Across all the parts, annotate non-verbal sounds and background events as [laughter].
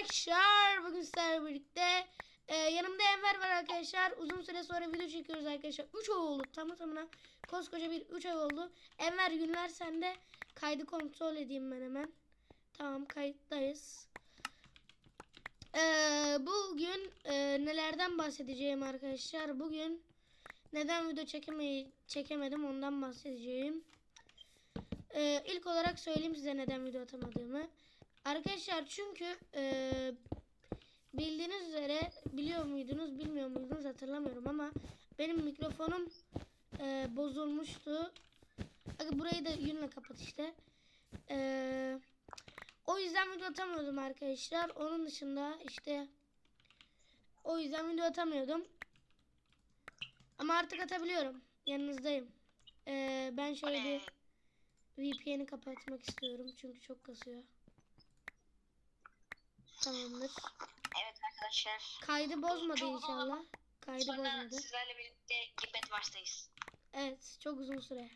arkadaşlar. Bugün sizlerle birlikte e, yanımda Enver var arkadaşlar. Uzun süre sonra video çekiyoruz arkadaşlar. 3 ay oldu tamı tamına. Koskoca bir 3 ay oldu. Enver günler sende. Kaydı kontrol edeyim ben hemen. Tamam kayıttayız. E, bugün e, nelerden bahsedeceğim arkadaşlar. Bugün neden video çekeme çekemedim ondan bahsedeceğim. E, ilk olarak söyleyeyim size neden video atamadığımı. Arkadaşlar çünkü e, bildiğiniz üzere biliyor muydunuz bilmiyor muydunuz hatırlamıyorum ama benim mikrofonum e, bozulmuştu. Aga burayı da yünle kapat işte. E, o yüzden video atamıyordum arkadaşlar. Onun dışında işte o yüzden video atamıyordum. Ama artık atabiliyorum. Yanınızdayım. E, ben şöyle bir VPN'i kapatmak istiyorum çünkü çok kasıyor. Tamamdır. Evet arkadaşlar. Kaydı bozmadı Çok uzun inşallah. Kaydı Sonra bozmadı. sizlerle birlikte Gibbet Vars'tayız. Evet, çok uzun süre.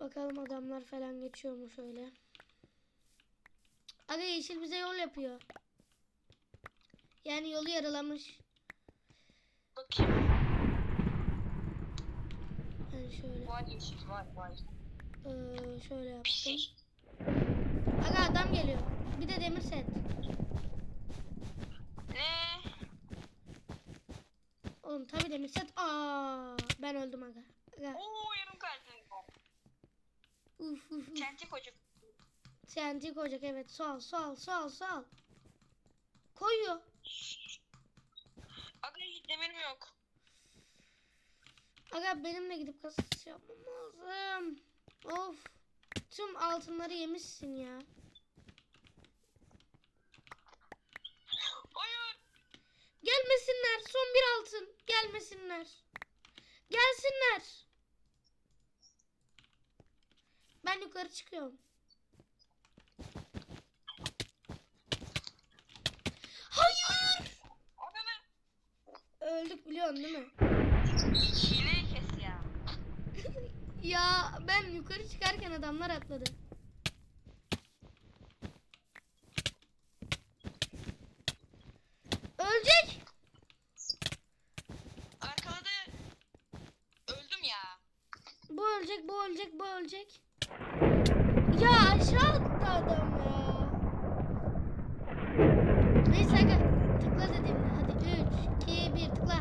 Bakalım adamlar falan geçiyor mu şöyle. Aga yeşil bize yol yapıyor. Yani yolu yaralamış. Bakayım. Ben şöyle, Var yeşil var var. eee, şöyle yaptım. Aga adam geliyor. Bir de demir set. Ne? Oğlum tabi demir set. Aa, ben öldüm aga. Aga. Oo yarım kalbim. Uf uf uf. Kenti kocuk. TNT koyacak evet. Sol sol sol sol. Koyuyor. Aga hiç demirim yok. Aga benimle gidip kasış yapmam lazım. Of. Tüm altınları yemişsin ya. Hayır. Gelmesinler. Altın. Gelmesinler. Gelsinler. Ben yukarı çıkıyorum. Hayır. Öldük biliyorsun değil mi? Hileyi kes ya. [laughs] Ya ben yukarı çıkarken adamlar atladı. Ölecek. Arkada öldüm ya. Bu ölecek, bu ölecek, bu ölecek. Ya aşağı attı adam ya. Neyse tıkla dediğimde. Hadi 3, 2, 1 tıkla.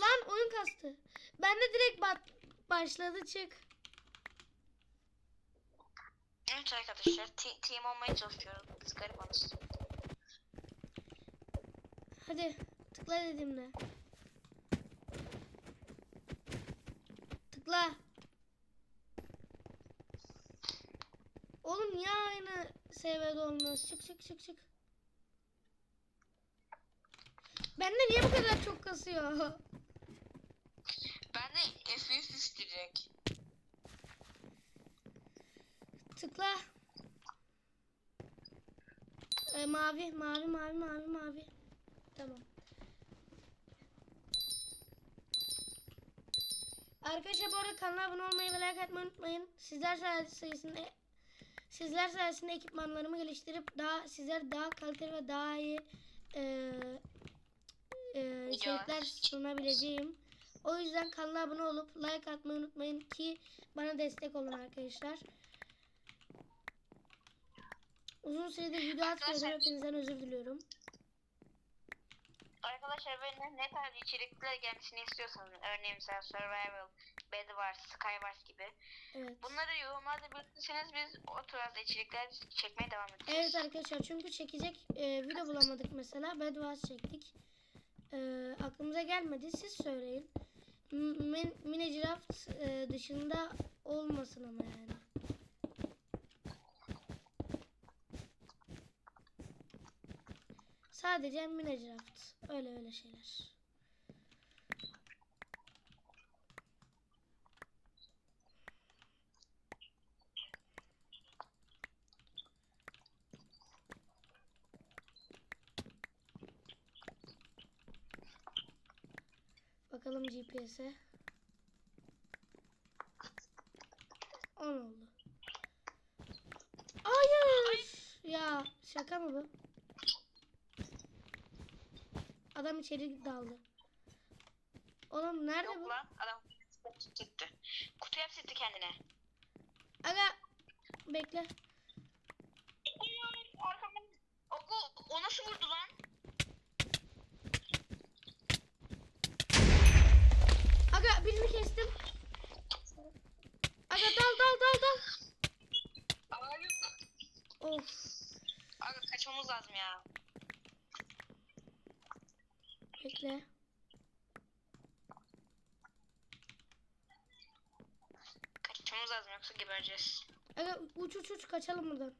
Lan oyun kastı. Ben de direkt başladı çık. Evet arkadaşlar te- team olmaya çalışıyoruz. Biz garibanız. Hadi tıkla dediğimde. Tıkla. Oğlum ya aynı seviyede olmaz. Çık çık çık çık. Bende niye bu kadar çok kasıyor? [laughs] Ben de F100 düştürecek. Tıkla. Ee, mavi, mavi, mavi, mavi, mavi. Tamam. Arkadaşlar bu arada kanala abone olmayı ve like atmayı unutmayın. Sizler sayesinde sizler sayesinde ekipmanlarımı geliştirip daha sizler daha kaliteli ve daha iyi e, e, içerikler sunabileceğim. O yüzden kanala abone olup like atmayı unutmayın ki bana destek olun arkadaşlar. Uzun süredir video atmıyorum. Hepinizden özür diliyorum. Arkadaşlar ne tarz içerikler gelmesini istiyorsanız örneğin mesela Survival, Bedwars, Skywars gibi Evet. bunları yorumlarda belirtirseniz biz o tarz içerikler çekmeye devam edeceğiz. Evet arkadaşlar çünkü çekecek e, video bulamadık mesela. Bed Wars çektik. E, aklımıza gelmedi. Siz söyleyin. Min, Minecraft e, dışında olmasın ama yani. Sadece Minecraft. Öyle öyle şeyler. Bakalım GPS'e. 10 oldu. Hayır. Şaka mı bu? Adam içeri daldı. Oğlum nerede Yok bu? lan adam gitti. Kutu hapsetti kendine. Aga bekle. Arkamdan. Oku o nasıl vurdu lan? Aga birini kestim. Aga dal dal dal dal. Yok. Of. Aga kaçmamız lazım ya. Bekle. Kaçmamız lazım yoksa gebereceğiz. Aga uç uç uç kaçalım buradan.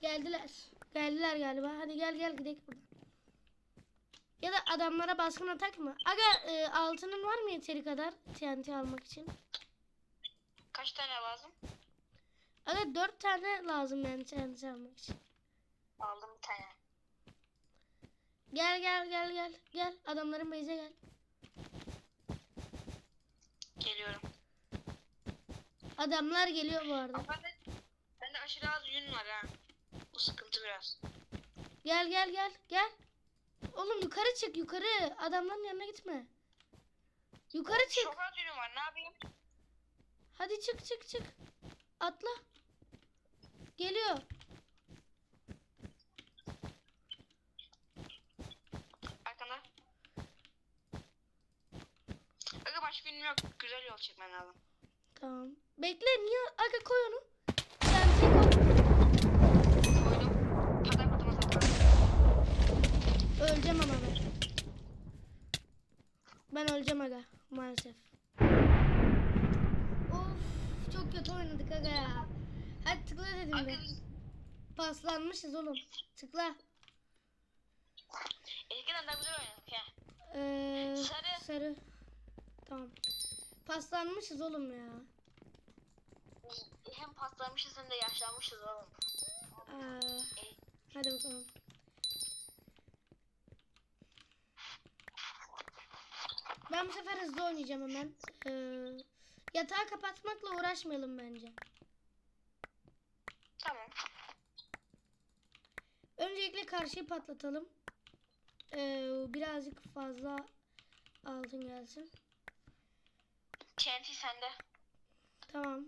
Geldiler. Geldiler galiba. Hadi gel gel gidelim buradan. Ya da adamlara baskın atak mı? Aga e, altının var mı yeteri kadar TNT almak için? Kaç tane lazım? Aga dört tane lazım yani TNT almak için. Aldım bir tane. Gel gel gel gel. Gel adamların base'e gel. Geliyorum. Adamlar geliyor bu arada. Ama bende, bende aşırı az yün var ha. Bu sıkıntı biraz. Gel gel gel gel. Oğlum yukarı çık yukarı. Adamların yanına gitme. Yukarı çık. Çok az yünüm var ne yapayım? Hadi çık çık çık. Atla. Geliyor. Yok. Güzel yol çekmen lazım. Tamam. Bekle niye? Aga koy onu. TNT koy. Koydum. Patar patlamaz atar. Öleceğim ama ben. Ben öleceğim aga maalesef. Of çok kötü oynadık aga ya. Hadi tıkla dedim Aga de. Paslanmışız oğlum. Tıkla. eskiden daha güzel oynadık ya. Ee, Sarı. Sarı. Tamam. Paslanmışız oğlum ya. Hem paslanmışız hem de yaşlanmışız oğlum. Aa, hadi bakalım. Ben bu sefer hızlı oynayacağım hemen. Ee, yatağı kapatmakla uğraşmayalım bence. Tamam. Öncelikle karşıyı patlatalım. Ee, birazcık fazla altın gelsin. TNT sende. Tamam.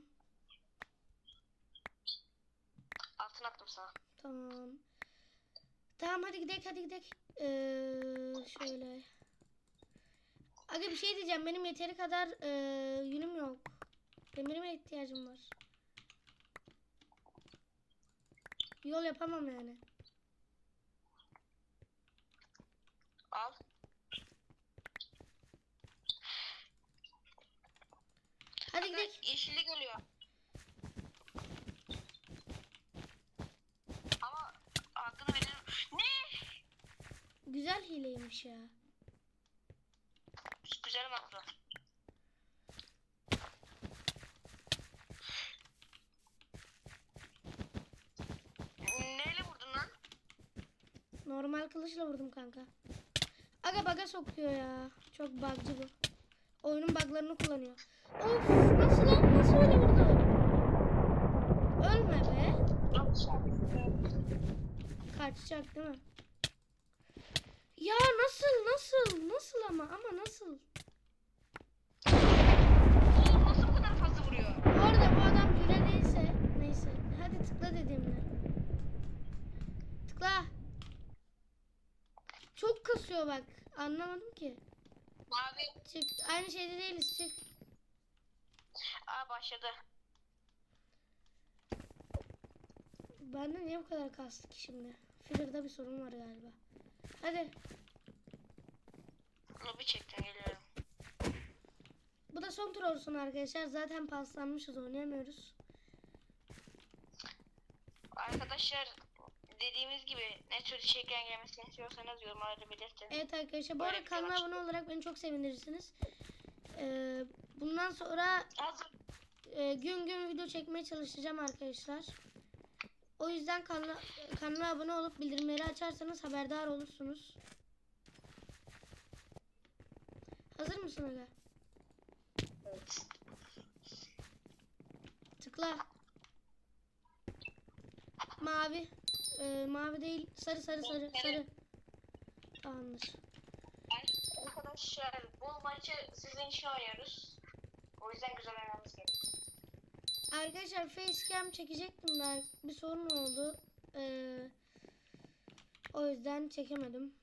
Altın attım sana. Tamam. Tamam hadi gidelim hadi gidelim. Ee, şöyle. Aga bir şey diyeceğim. Benim yeteri kadar ee, yünüm yok. Demirime ihtiyacım var. Yol yapamam yani. Al. Hadi gidelim. Yeşilli geliyor. Ama hakkını verelim. Ne? Güzel hileymiş ya. Güzel makro. Neyle vurdun lan? Normal kılıçla vurdum kanka. Aga baga sokuyor ya. Çok bugcı bu. Oyunun buglarını kullanıyor. Of nasıl lan? Nasıl öyle vurdu? Ölme be. Kaçacak değil mi? Ya nasıl nasıl nasıl ama ama nasıl? Oğlum nasıl bu kadar fazla vuruyor? Bu arada bu adam hile değilse neyse. Hadi tıkla dediğimde. Tıkla. Çok kasıyor bak. Anlamadım ki. Mavi. Çık. Aynı şeyde değiliz çık. Aa başladı. Bende niye bu kadar kastı ki şimdi? Filler'da bir sorun var galiba. Hadi. Lobi çektim geliyorum. Bu da son tur olsun arkadaşlar. Zaten paslanmışız oynayamıyoruz. Arkadaşlar dediğimiz gibi ne tür içerikler gelmesini istiyorsanız yorumlarda belirtin. Evet arkadaşlar bu arada kanala abone olarak beni çok sevindirirsiniz. Ee, bundan sonra Hazır. e, gün gün video çekmeye çalışacağım arkadaşlar. O yüzden kanala, kanala abone olup bildirimleri açarsanız haberdar olursunuz. Hazır mısın aga? Evet. Tıkla. Mavi. Ee, mavi değil. Sarı sarı sarı sarı. Tamamdır. Arkadaşlar bu maçı sizin için oynuyoruz. O yüzden güzel oynamamız gerekiyor. Arkadaşlar facecam çekecektim ben. Bir sorun oldu. Ee, o yüzden çekemedim.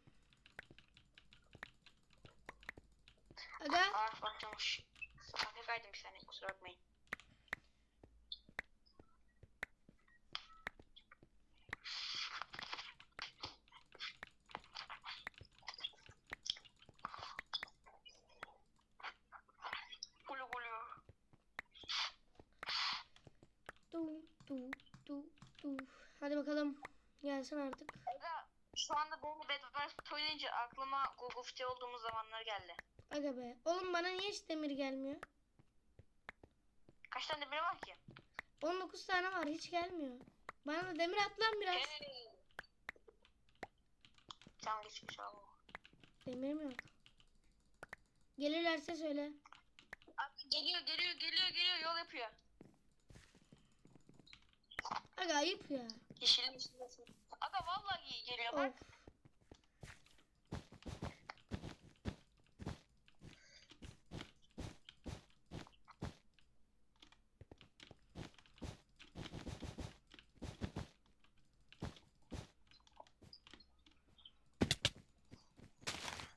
Aga Ah başlamış. Saate kaydım bir saniye kusura bakmayın. Du du du du. Hadi bakalım. Gelsin artık. Aga şu anda bu Bedwars oynayınca aklıma Gugufti olduğumuz zamanlar geldi. Aga be. Oğlum bana niye hiç demir gelmiyor? Kaç tane demir var ki? 19 tane var hiç gelmiyor. Bana da demir at lan biraz. Hey. Can geçmiş abi. Demirim yok. Gelirlerse söyle. Abi geliyor geliyor geliyor geliyor yol yapıyor. Aga ayıp ya. Yeşilin üstündesin. Aga vallahi geliyor Of. bak.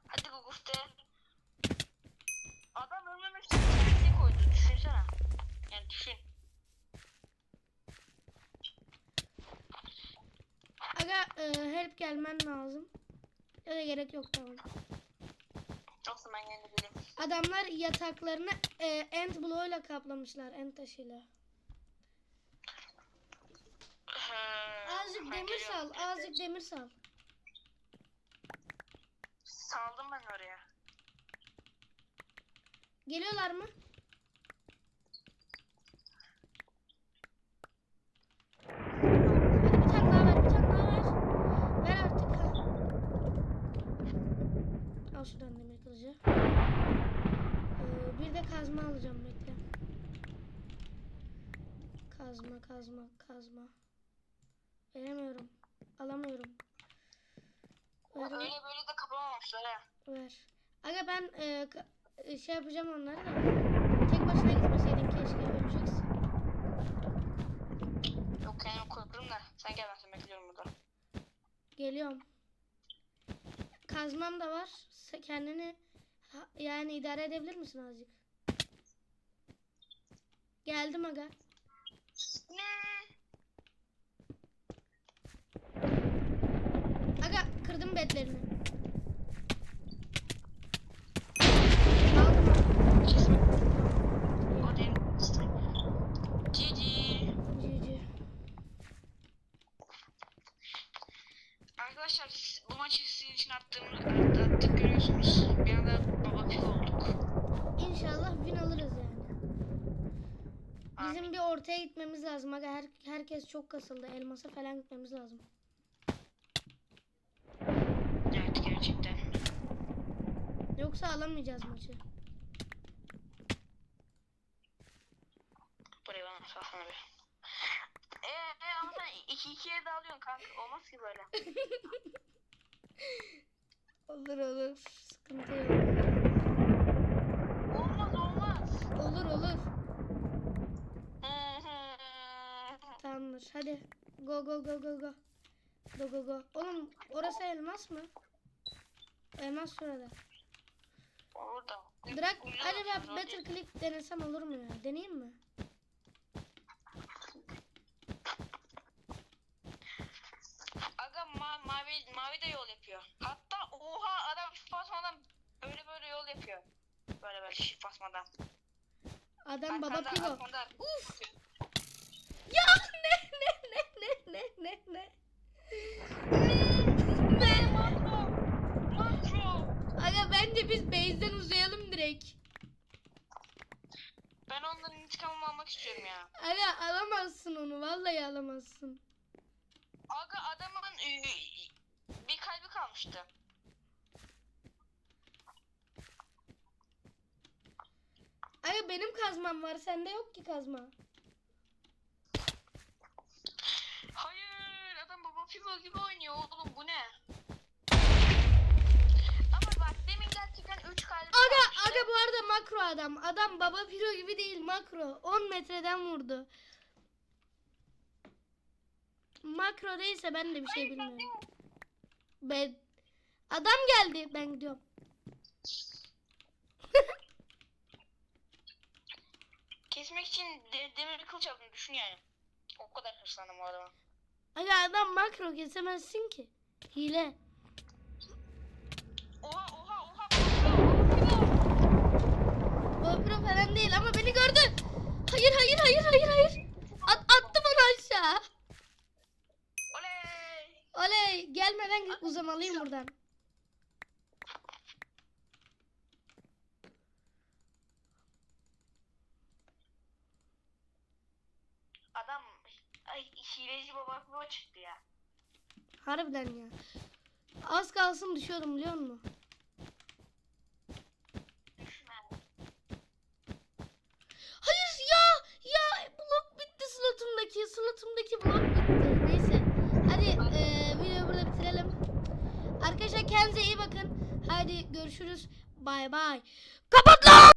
Hadi Gugufte. Adam ölmemek için kendini koydu. Düşünsene. Yani düşün. Aga e, help gelmen lazım. Ya da gerek yok tamam. Yoksa ben yine bileyim. Adamlar yataklarını e, end bloğuyla kaplamışlar. End taşıyla. Azıcık demir sal. Azıcık demir sal. Saldım ben oraya. Geliyorlar mı? Hadi bir tane daha ver. Bir tane daha ver. Ver artık. Ha. Al şuradan kılıcı. Ee, bir de kazma alacağım bekle. Kazma kazma kazma. Veremiyorum. Alamıyorum. Ver, Öyle böyle de kapamamışlar ha. ver. Aga ben e, e, şey yapacağım onları da. Tek başına gitmeseydin keşke öleceksin. Yok kendim korkuyorum da. Sen gel ben seni bekliyorum burada. Geliyorum. Kazmam da var. Kendini ha- yani idare edebilir misin azıcık? Geldim aga. Ne? Aga kırdım bedlerini. Arkadaşlar bu maçı sizin için attığımı attık görüyorsunuz. Bir anda baba kıl olduk. İnşallah win alırız yani. Bizim bir ortaya gitmemiz lazım. Aga her, herkes çok kasıldı. Elmasa falan gitmemiz lazım. Evet gerçekten. Yoksa alamayacağız maçı. Buraya bana salsana bir. Eee e, ama sen 2-2'ye de alıyorsun kanka. Olmaz ki böyle. [laughs] Olur olur. Sıkıntı yok. Olmaz olmaz. Olur olur. Hı hı. Tamamdır. Hadi. Go go go go go. Go go go. Oğlum orası elmas mı? Elmas şurada. Orada. Uyuyor acaba better click denesem olur mu ya? Deneyeyim mi? Aga ma mavi mavi de yol yapıyor. Hatta oha adam şu basmadan böyle böyle yol yapıyor. Böyle böyle şif basmadan. Adam baba arkanda. Uf. Ya ne ne ne ne. Aga bence biz base'den uzayalım direkt. Ben ondan intikamımı almak istiyorum ya. Aga alamazsın onu. Vallahi alamazsın. Aga adamın ü, bir kalbi kalmıştı. Aga benim kazmam var. Sende yok ki kazma. Hayır adam baba fil Pro gibi oynuyor oğlum bu ne? Ama bak demin gerçekten 3 kalbi Aga aga bu arada makro adam. Adam baba piro gibi değil makro. 10 metreden vurdu. Makro değilse ben de bir şey bilmiyorum. Ben adam geldi. Ben gidiyorum. Kesmek için de, demir kılıç aldım düşün yani. O kadar hırslandım o adama. Aga adam makro kesemezsin ki. Hile. Oha oha oha. Pro, O pro falan değil ama beni gördü. Hayır hayır hayır hayır hayır. At, attı bana aşağı. Oley. Oley gelmeden uzamalıyım buradan. Ay hileci baba pro çıktı ya. Harbiden ya. Az kalsın düşüyordum biliyor musun? Düşme. Hayır ya ya blok bitti slotumdaki slotumdaki blok bitti. Neyse hadi eee videoyu burada bitirelim. Arkadaşlar kendinize iyi bakın. Hadi görüşürüz. Bay bay. Kapat lan!